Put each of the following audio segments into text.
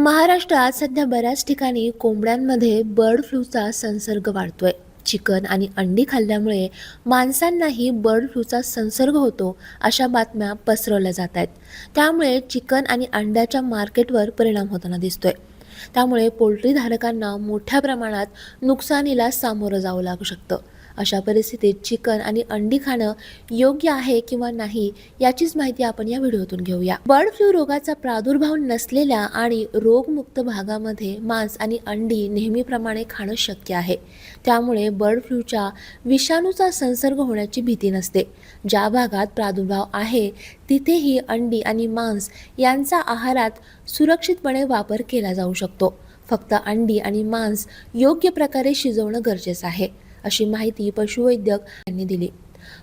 महाराष्ट्रात सध्या बऱ्याच ठिकाणी कोंबड्यांमध्ये बर्ड फ्लूचा संसर्ग वाढतोय. चिकन आणि अंडी खाल्ल्यामुळे माणसांनाही बर्ड फ्लूचा संसर्ग होतो अशा बातम्या पसरवल्या जात आहेत. त्यामुळे चिकन आणि अंड्याच्या मार्केटवर परिणाम होताना दिसतोय. त्यामुळे पोल्ट्री धारकांना मोठ्या प्रमाणात नुकसानीला सामोरं जावं लागू शकतं. अशा परिस्थितीत चिकन आणि अंडी खाणं योग्य आहे किंवा नाही याचीच माहिती आपण या व्हिडिओतून घेऊया. बर्ड फ्लू रोगाचा प्रादुर्भाव नसलेल्या आणि रोगमुक्त भागामध्ये मांस आणि अंडी नेहमीप्रमाणे खाणं शक्य आहे. त्यामुळे बर्ड फ्लूच्या विषाणूचा संसर्ग होण्याची भीती नसते. ज्या भागात प्रादुर्भाव आहे तिथेही अंडी आणि मांस यांचा आहारात सुरक्षितपणे वापर केला जाऊ शकतो. फक्त अंडी आणि मांस योग्य प्रकारे शिजवणं गरजेचं आहे. अशी माहिती पशुवैद्यक यांनी दिली.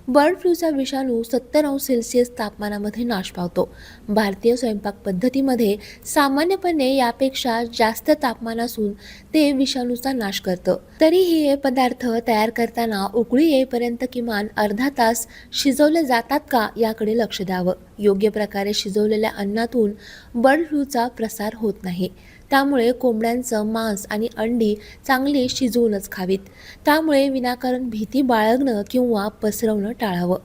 बर्ड फ्लूचा विषाणू सत्तर अंश सेल्सिअस तापमानामध्ये नाश पावतो. भारतीय स्वयंपाक पद्धतीमध्ये सामान्यपणे यापेक्षा जास्त तापमान असून ते विषाणूचा नाश करतं. तरीही हे पदार्थ तयार करताना उकळी येईपर्यंत किमान अर्धा तास शिजवले जातात का याकडे लक्ष द्यावं? योग्य प्रकारे शिजवलेल्या अन्नातून बर्ड फ्लूचा प्रसार होत नाही. त्यामुळे कोंबड्यांचं मांस आणि अंडी चांगली शिजवूनच खावीत. त्यामुळे विनाकारण भीती बाळगणं किंवा पसरवणं टाळावं.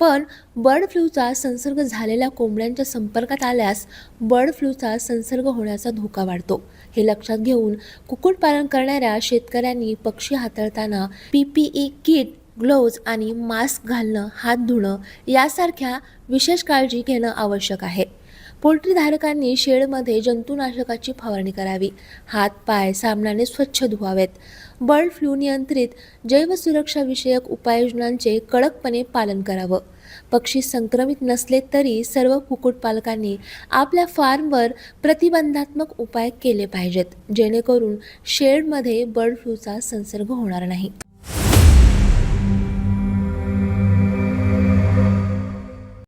पण बर्ड फ्लूचा संसर्ग झालेल्या कोंबड्यांच्या संपर्कात आल्यास बर्ड फ्लूचा संसर्ग होण्याचा धोका वाढतो. हे लक्षात घेऊन कुक्कुटपालन करणाऱ्या शेतकऱ्यांनी पक्षी हाताळताना P P E kit gloves आणि मास्क घालणं हात धुणं यासारख्या विशेष काळजी घेणं आवश्यक आहे. पोल्ट्री धारकांनी शेडमध्ये जंतुनाशकाची फवारणी करावी. हात पाय साबणाने स्वच्छ धुवावेत. बर्ड फ्लू नियंत्रित जैवसुरक्षाविषयक उपाययोजनांचे कडकपणे पालन करावं. पक्षी संक्रमित नसले तरी सर्व कुक्कुटपालकांनी आपल्या फार्मवर प्रतिबंधात्मक उपाय केले पाहिजेत जेणेकरून शेडमध्ये बर्ड फ्लूचा संसर्ग होणार नाही.